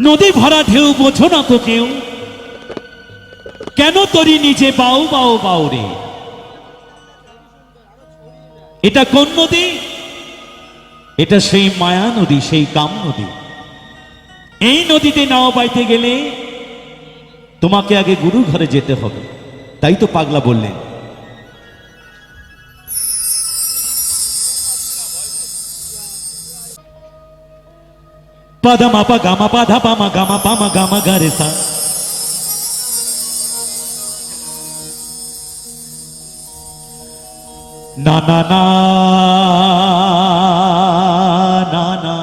নদী ভরা ঢেউ, বোঝো না তো কেউ। কেন তরি নিজে বাউ বাউ বাউ রে? এটা কোন নদী? এটা সেই মায়া নদী, সেই কাম নদী। এই নদীতে নাও পাইতে গেলে তোমাকে আগে গুরু ঘরে যেতে হবে। তাই তো পাগলা বললেন। పద మప గమ పద పమ గమ పమ గమ గరిస నా నా నా నా నా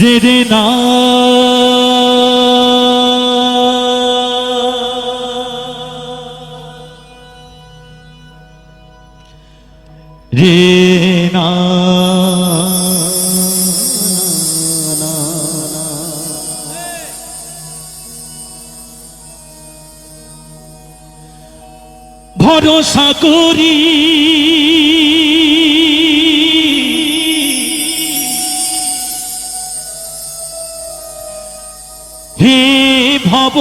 రే রে না। ভরসা করি হে ভব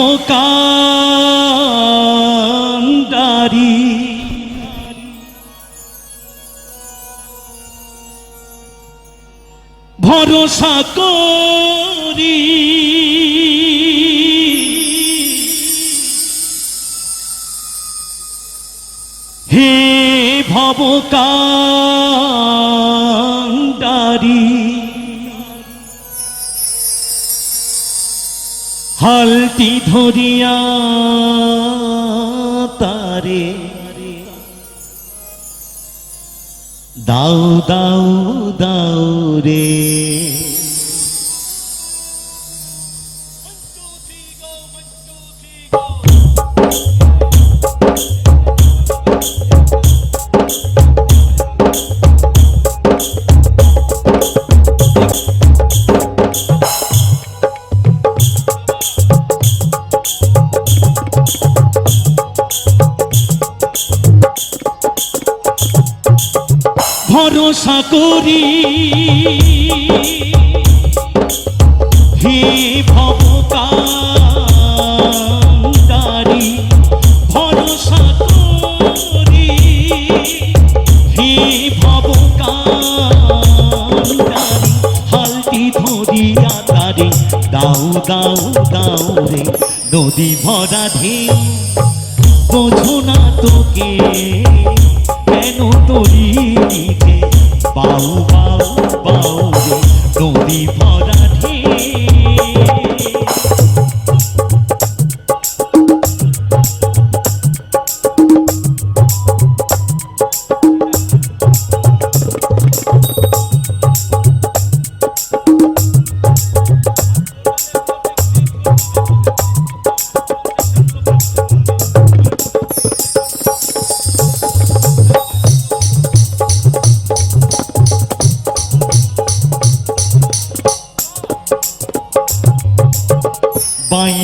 ভরসা করি। হে ভব কান্ডারি হালটি ধরিয়া তারে দাও দাও দাও রে। ভরসা করি। হে ভবকারি ভরসা করি। হে ভবকারি হালটি ধরিয়া তারে দাও দাও দাও রে, নদী ভরা ঢেউ, বোঝো না তোকে। কেন তরি দিকে বাউ বাউ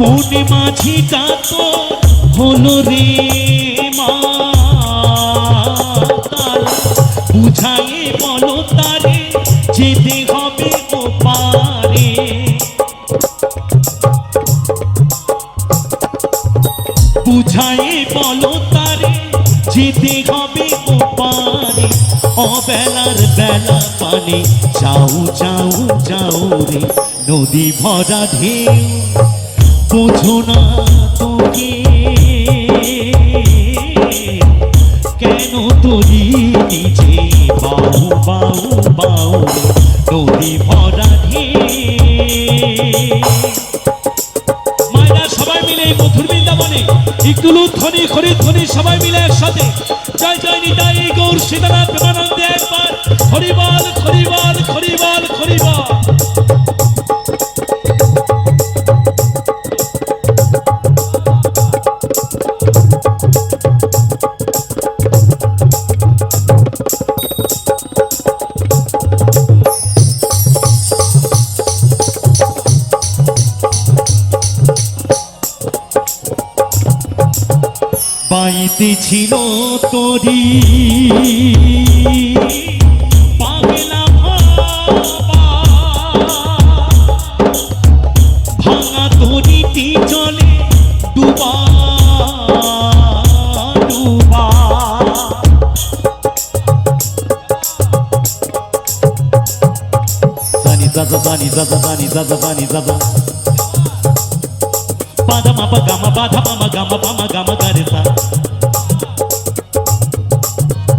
মনে মাঝি কাত হলো রে মাতাল বুঝাই বলো তারে যেতে হবে ও পারে বুঝাই বলো তারে যেতে হবে ওপারে। অবেলার বেলা পানে যাও যাও যাও রে নদী ভরা ঢেউ। বোঝো না তোকে, কেন তরি নিচে বাউ বাউ বাউ নদী ভরা ঢেউ? মায়েরা সবাই মিলে এই মধুর বৃন্দাবনে, একটু ধ্বনি খরি ধ্বনি সবাই মিলে একসাথে। জয় জয়, নিতাই, গৌর, সীতানাথ, প্রেমানন্দে একবার। হরিবল হরিবল হরিবল হরিবল। বাইতে ছিল তোরি। পাগলা ভাঙা তরিটি চলে ডুবা ডুবা। দানি দাদা দানি দাদা দানি দাদা দানি দাদা పాద మప గమ పాద మమ గమ పమ గమ గరిస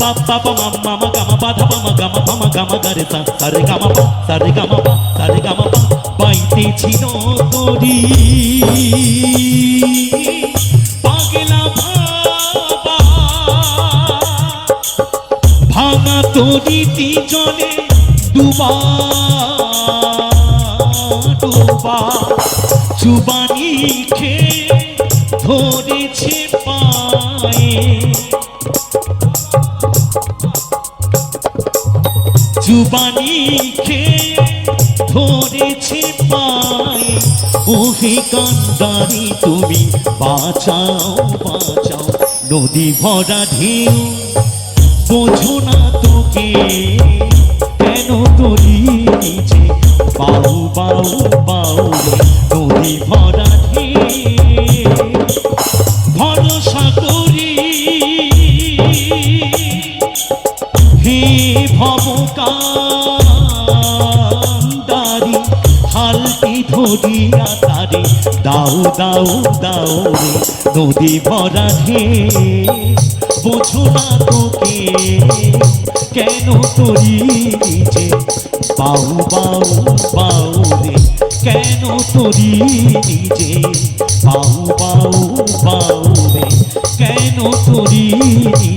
పప్ప మమ మమ గమ పాద పమ గమ పమ గమ గరిస సరి గమ ప సరి గమ ప సరి గమ ప পাইতে ছিল তোরি পাগলা ভাবা ভাঙা তরিটি জলে ডুবা ডুবা চুবানি খেয়ে ধরেছে পায়ে। চুবানি খেয়ে ধরেছে পায়ে। ওহে কান্দারি, তুমি বাঁচাও বাঁচাও। নদী ভরা ঢেউ, বোঝো না তোকে কেন তোরি নিচে? বাউ বাউ বাউ রে নদী ভরা ঢে ভরসা করি। হে ভবকান্দারি হালটি ধরিয়া তারে, দাও দাও দাও রে নদী ভরা ঢে বোঝো না তোকে কেন তরি নিচে বাউ বাউ কেন তোরি নিচে বাউ বাউ বাউ রে কেন তোরি বাউ